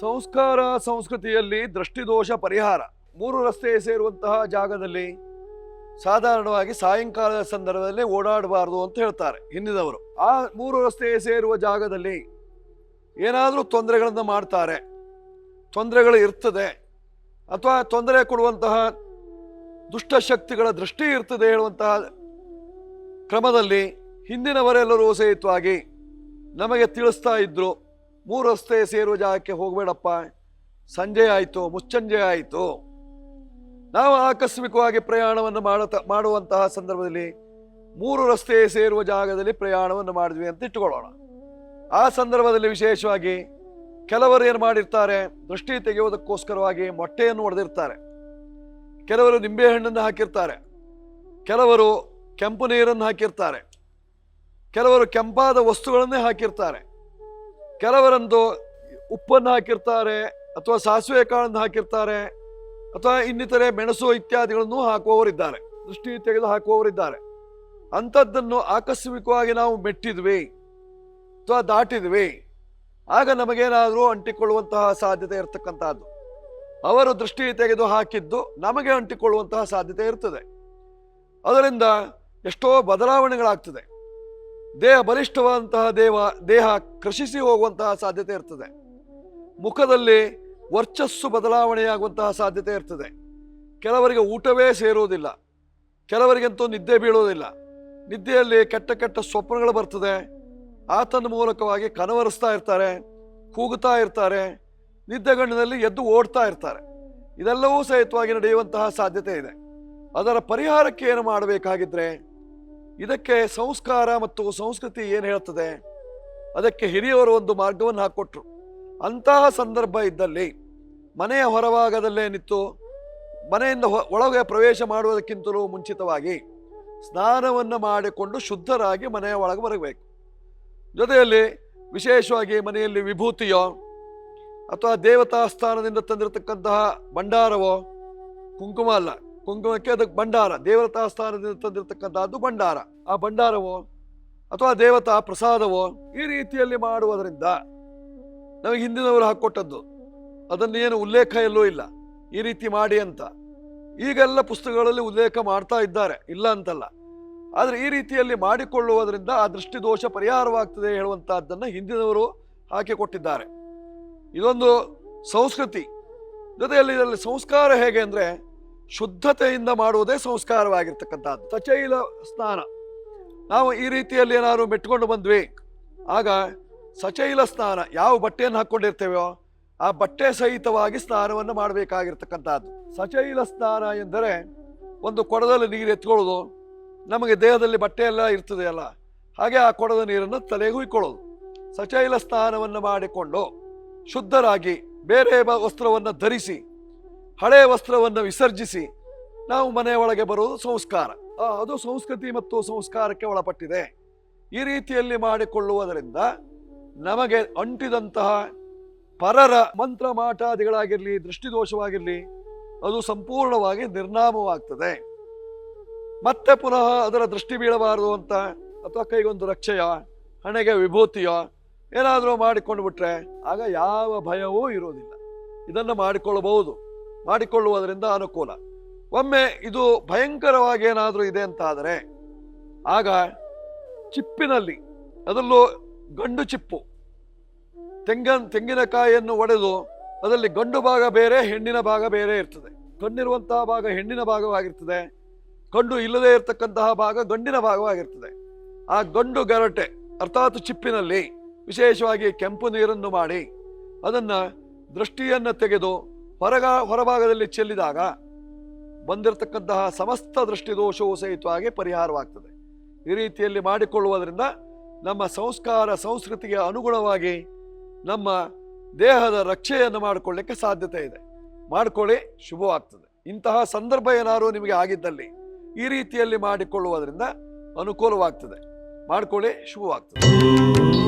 ಸಂಸ್ಕಾರ ಸಂಸ್ಕೃತಿಯಲ್ಲಿ ದೃಷ್ಟಿದೋಷ ಪರಿಹಾರ. ಮೂರು ರಸ್ತೆ ಸೇರುವಂತಹ ಜಾಗದಲ್ಲಿ ಸಾಧಾರಣವಾಗಿ ಸಾಯಂಕಾಲದ ಸಂದರ್ಭದಲ್ಲಿ ಓಡಾಡಬಾರದು ಅಂತ ಹೇಳ್ತಾರೆ ಹಿಂದಿನವರು. ಆ ಮೂರು ರಸ್ತೆ ಸೇರುವ ಜಾಗದಲ್ಲಿ ಏನಾದರೂ ತೊಂದರೆಗಳನ್ನು ಮಾಡ್ತಾರೆ. ತೊಂದರೆಗಳು ಇರ್ತದೆ. ಅಥವಾ ತೊಂದರೆ ಕೊಡುವಂತಹ ದುಷ್ಟಶಕ್ತಿಗಳ ದೃಷ್ಟಿ ಇರ್ತದೆ ಹೇಳುವಂತಹ ಕ್ರಮದಲ್ಲಿ ಹಿಂದಿನವರೆಲ್ಲರೂ ಸಹಿತವಾಗಿ ನಮಗೆ ತಿಳಿಸ್ತಾ ಇದ್ರು. ಮೂರು ರಸ್ತೆ ಸೇರುವ ಜಾಗಕ್ಕೆ ಹೋಗಬೇಡಪ್ಪ. ಸಂಜೆ ಆಯಿತು, ಮುಚ್ಚಂಜೆ ಆಯಿತು. ನಾವು ಆಕಸ್ಮಿಕವಾಗಿ ಪ್ರಯಾಣವನ್ನು ಮಾಡತ, ಮಾಡುವಂತಹ ಸಂದರ್ಭದಲ್ಲಿ ಮೂರು ರಸ್ತೆ ಸೇರುವ ಜಾಗದಲ್ಲಿ ಪ್ರಯಾಣವನ್ನು ಮಾಡಿದ್ವಿ ಅಂತ ಇಟ್ಟುಕೊಳ್ಳೋಣ. ಆ ಸಂದರ್ಭದಲ್ಲಿ ವಿಶೇಷವಾಗಿ ಕೆಲವರು ಏನು ಮಾಡಿರ್ತಾರೆ, ದೃಷ್ಟಿ ತೆಗೆಯುವುದಕ್ಕೋಸ್ಕರವಾಗಿ ಮೊಟ್ಟೆಯನ್ನು ಹೊಡೆದಿರ್ತಾರೆ ಕೆಲವರು ನಿಂಬೆಹಣ್ಣನ್ನು ಹಾಕಿರ್ತಾರೆ. ಕೆಲವರು ಕೆಂಪು ನೀರನ್ನು ಹಾಕಿರ್ತಾರೆ. ಕೆಲವರು ಕೆಂಪಾದ ವಸ್ತುಗಳನ್ನೇ ಹಾಕಿರ್ತಾರೆ. ಕೆಲವರಂದು ಉಪ್ಪನ್ನು ಹಾಕಿರ್ತಾರೆ ಅಥವಾ ಸಾಸಿವೆ ಕಾಳನ್ನು ಹಾಕಿರ್ತಾರೆ ಅಥವಾ ಇನ್ನಿತರೆ ಮೆಣಸು ಇತ್ಯಾದಿಗಳನ್ನು ಹಾಕುವವರಿದ್ದಾರೆ. ದೃಷ್ಟಿ ತೆಗೆದು ಹಾಕುವವರಿದ್ದಾರೆ. ಅಂಥದ್ದನ್ನು ಆಕಸ್ಮಿಕವಾಗಿ ನಾವು ಮೆಟ್ಟಿದ್ವಿ ಅಥವಾ ದಾಟಿದ್ವಿ, ಆಗ ನಮಗೇನಾದರೂ ಅಂಟಿಕೊಳ್ಳುವಂತಹ ಸಾಧ್ಯತೆ ಇರತಕ್ಕಂಥದ್ದು. ಅವರು ದೃಷ್ಟಿ ತೆಗೆದು ಹಾಕಿದ್ದು ನಮಗೆ ಅಂಟಿಕೊಳ್ಳುವಂತಹ ಸಾಧ್ಯತೆ ಇರ್ತದೆ. ಅದರಿಂದ ಎಷ್ಟೋ ಬದಲಾವಣೆಗಳಾಗ್ತದೆ. ದೇಹ ಬಲಿಷ್ಠವಾದಂತಹ ದೇವ, ದೇಹ ಕೃಷಿಸಿ ಹೋಗುವಂತಹ ಸಾಧ್ಯತೆ ಇರ್ತದೆ. ಮುಖದಲ್ಲಿ ವರ್ಚಸ್ಸು ಬದಲಾವಣೆಯಾಗುವಂತಹ ಸಾಧ್ಯತೆ ಇರ್ತದೆ. ಕೆಲವರಿಗೆ ಊಟವೇ ಸೇರುವುದಿಲ್ಲ. ಕೆಲವರಿಗಂತೂ ನಿದ್ದೆ ಬೀಳುವುದಿಲ್ಲ. ನಿದ್ದೆಯಲ್ಲಿ ಕೆಟ್ಟ ಕೆಟ್ಟ ಸ್ವಪ್ನಗಳು ಬರ್ತದೆ. ಆತನ ಮೂಲಕವಾಗಿ ಕನವರಿಸ್ತಾ ಇರ್ತಾರೆ, ಕೂಗುತ್ತಾ ಇರ್ತಾರೆ ನಿದ್ದೆಗಣ್ಣಿನಲ್ಲಿ ಎದ್ದು ಓಡ್ತಾ ಇರ್ತಾರೆ. ಇದೆಲ್ಲವೂ ಸಹಿತವಾಗಿ ನಡೆಯುವಂತಹ ಸಾಧ್ಯತೆ ಇದೆ. ಅದರ ಪರಿಹಾರಕ್ಕೆ ಏನು ಮಾಡಬೇಕಾಗಿದ್ರೆ ಇದಕ್ಕೆ ಸಂಸ್ಕಾರ ಮತ್ತು ಸಂಸ್ಕೃತಿ ಏನು ಹೇಳ್ತದೆ? ಅದಕ್ಕೆ ಹಿರಿಯವರು ಒಂದು ಮಾರ್ಗವನ್ನು ಹಾಕ್ಕೊಟ್ರು ಅಂತಹ ಸಂದರ್ಭ ಇದ್ದಲ್ಲಿ ಮನೆಯ ಹೊರಭಾಗದಲ್ಲೇ ನಿಂತು ಮನೆಯಿಂದ ಒಳಗೆ ಪ್ರವೇಶ ಮಾಡುವುದಕ್ಕಿಂತಲೂ ಮುಂಚಿತವಾಗಿ ಸ್ನಾನವನ್ನು ಮಾಡಿಕೊಂಡು ಶುದ್ಧರಾಗಿ ಮನೆಯ ಒಳಗೆ ಬರಬೇಕು. ಜೊತೆಯಲ್ಲಿ ವಿಶೇಷವಾಗಿ ಮನೆಯಲ್ಲಿ ವಿಭೂತಿಯೋ ಅಥವಾ ದೇವತಾ ಸ್ಥಾನದಿಂದ ತಂದಿರತಕ್ಕಂತಹ ಭಂಡಾರವೋ, ಕುಂಕುಮ ಅಲ್ಲ, ಕುಂಕುಮಕ್ಕೆ ಅದಕ್ಕೆ ಭಂಡಾರ ದೇವತಾ ಸ್ಥಾನದಿಂದ ತಂದಿರತಕ್ಕಂತಹದ್ದು ಭಂಡಾರ. ಆ ಭಂಡಾರವೋ ಅಥವಾ ದೇವತಾ ಪ್ರಸಾದವೋ ಈ ರೀತಿಯಲ್ಲಿ ಮಾಡುವುದರಿಂದ ನಮಗೆ ಹಿಂದಿನವರು ಹಾಕೊಟ್ಟದ್ದು. ಅದನ್ನೇನು ಉಲ್ಲೇಖ ಎಲ್ಲೂ ಇಲ್ಲ. ಈ ರೀತಿ ಮಾಡಿ ಅಂತ. ಈಗೆಲ್ಲ ಪುಸ್ತಕಗಳಲ್ಲಿ ಉಲ್ಲೇಖ ಮಾಡ್ತಾ ಇದ್ದಾರೆ. ಇಲ್ಲ ಅಂತಲ್ಲ. ಆದರೆ ಈ ರೀತಿಯಲ್ಲಿ ಮಾಡಿಕೊಳ್ಳುವುದರಿಂದ ಆ ದೃಷ್ಟಿದೋಷ ಪರಿಹಾರವಾಗ್ತದೆ ಹೇಳುವಂತಹದ್ದನ್ನು ಹಿಂದಿನವರು ಹಾಕಿಕೊಟ್ಟಿದ್ದಾರೆ. ಇದೊಂದು ಸಂಸ್ಕೃತಿ. ಜೊತೆಯಲ್ಲಿ ಇದರಲ್ಲಿ ಸಂಸ್ಕಾರ ಹೇಗೆ ಅಂದರೆ ಶುದ್ಧತೆಯಿಂದ ಮಾಡುವುದೇ ಸಂಸ್ಕಾರವಾಗಿರ್ತಕ್ಕಂಥದ್ದು. ಸಚೈಲ ಸ್ನಾನ. ನಾವು ಈ ರೀತಿಯಲ್ಲಿ ಏನಾದ್ರು ಮೆಟ್ಕೊಂಡು ಬಂದ್ವಿ. ಆಗ ಸಚೈಲ ಸ್ನಾನ ಯಾವ ಬಟ್ಟೆಯನ್ನು ಹಾಕ್ಕೊಂಡಿರ್ತೇವೋ ಆ ಬಟ್ಟೆ ಸಹಿತವಾಗಿ ಸ್ನಾನವನ್ನು ಮಾಡಬೇಕಾಗಿರ್ತಕ್ಕಂಥದ್ದು. ಸಚೈಲ ಸ್ನಾನ ಎಂದರೆ ಒಂದು ಕೊಡದಲ್ಲಿ ನೀರು ಎತ್ಕೊಳ್ಳೋದು. ನಮಗೆ ದೇಹದಲ್ಲಿ ಬಟ್ಟೆ ಎಲ್ಲ ಇರ್ತದೆ ಅಲ್ಲ, ಹಾಗೆ ಆ ಕೊಡದ ನೀರನ್ನು ತಲೆಗೆ ಹುಯ್ಕೊಳ್ಳೋದು. ಸಚೈಲ ಸ್ನಾನವನ್ನು ಮಾಡಿಕೊಂಡು ಶುದ್ಧರಾಗಿ ಬೇರೆ ವಸ್ತ್ರವನ್ನು ಧರಿಸಿ ಹಳೆಯ ವಸ್ತ್ರವನ್ನು ವಿಸರ್ಜಿಸಿ ನಾವು ಮನೆಯ ಒಳಗೆ ಬರುವುದು ಸಂಸ್ಕಾರ. ಅದು ಸಂಸ್ಕೃತಿ ಮತ್ತು ಸಂಸ್ಕಾರಕ್ಕೆ ಒಳಪಟ್ಟಿದೆ. ಈ ರೀತಿಯಲ್ಲಿ ಮಾಡಿಕೊಳ್ಳುವುದರಿಂದ ನಮಗೆ ಅಂಟಿದಂತಹ ಪರರ ಮಂತ್ರ ಮಾಟಾದಿಗಳಾಗಿರಲಿ, ದೃಷ್ಟಿದೋಷವಾಗಿರಲಿ, ಅದು ಸಂಪೂರ್ಣವಾಗಿ ನಿರ್ನಾಮವಾಗ್ತದೆ. ಮತ್ತೆ ಪುನಃ ಅದರ ದೃಷ್ಟಿ ಬೀಳಬಾರದು ಅಂತ, ಅಥವಾ ಕೈಗೊಂದು ರಕ್ಷೆಯ, ಹಣೆಗೆ ವಿಭೂತಿಯ, ಏನಾದರೂ ಮಾಡಿಕೊಂಡು ಬಿಟ್ರೆ ಆಗ ಯಾವ ಭಯವೂ ಇರೋದಿಲ್ಲ ಇದನ್ನು ಮಾಡಿಕೊಳ್ಳಬಹುದು. ಮಾಡಿಕೊಳ್ಳುವುದರಿಂದ ಅನುಕೂಲ. ಒಮ್ಮೆ ಇದು ಭಯಂಕರವಾಗಿ ಏನಾದರೂ ಇದೆ ಅಂತಾದರೆ, ಆಗ ಚಿಪ್ಪಿನಲ್ಲಿ, ಅದರಲ್ಲೂ ಗಂಡು ಚಿಪ್ಪು ತೆಂಗನ್ ತೆಂಗಿನಕಾಯಿಯನ್ನು ಒಡೆದು ಅದರಲ್ಲಿ ಗಂಡು ಭಾಗ ಬೇರೆ, ಹೆಣ್ಣಿನ ಭಾಗ ಬೇರೆ ಇರ್ತದೆ. ಕಣ್ಣಿರುವಂತಹ ಭಾಗ ಹೆಣ್ಣಿನ ಭಾಗವಾಗಿರ್ತದೆ. ಕಂಡು ಇಲ್ಲದೆ ಇರತಕ್ಕಂತಹ ಭಾಗ ಗಂಡಿನ ಭಾಗವಾಗಿರ್ತದೆ. ಆ ಗಂಡು ಗರಟೆ, ಅರ್ಥಾತ್ ಚಿಪ್ಪಿನಲ್ಲಿ ವಿಶೇಷವಾಗಿ ಕೆಂಪು ನೀರನ್ನು ಮಾಡಿ, ಅದನ್ನು ದೃಷ್ಟಿಯನ್ನು ತೆಗೆದು ಹೊರಗ, ಹೊರಭಾಗದಲ್ಲಿ ಚೆಲ್ಲಿದಾಗ ಬಂದಿರತಕ್ಕಂತಹ ಸಮಸ್ತ ದೃಷ್ಟಿದೋಷವು ಸಹಿತವಾಗಿ ಪರಿಹಾರವಾಗ್ತದೆ. ಈ ರೀತಿಯಲ್ಲಿ ಮಾಡಿಕೊಳ್ಳುವುದರಿಂದ ನಮ್ಮ ಸಂಸ್ಕಾರ ಸಂಸ್ಕೃತಿಗೆ ಅನುಗುಣವಾಗಿ ನಮ್ಮ ದೇಹದ ರಕ್ಷೆಯನ್ನು ಮಾಡಿಕೊಳ್ಳಿಕ್ಕೆ ಸಾಧ್ಯತೆ ಇದೆ. ಮಾಡಿಕೊಳ್ಳಿ, ಶುಭವಾಗ್ತದೆ. ಇಂತಹ ಸಂದರ್ಭ ಏನಾದರೂ ನಿಮಗೆ ಆಗಿದ್ದಲ್ಲಿ ಈ ರೀತಿಯಲ್ಲಿ ಮಾಡಿಕೊಳ್ಳುವುದರಿಂದ ಅನುಕೂಲವಾಗ್ತದೆ. ಮಾಡಿಕೊಳ್ಳಿ, ಶುಭವಾಗ್ತದೆ.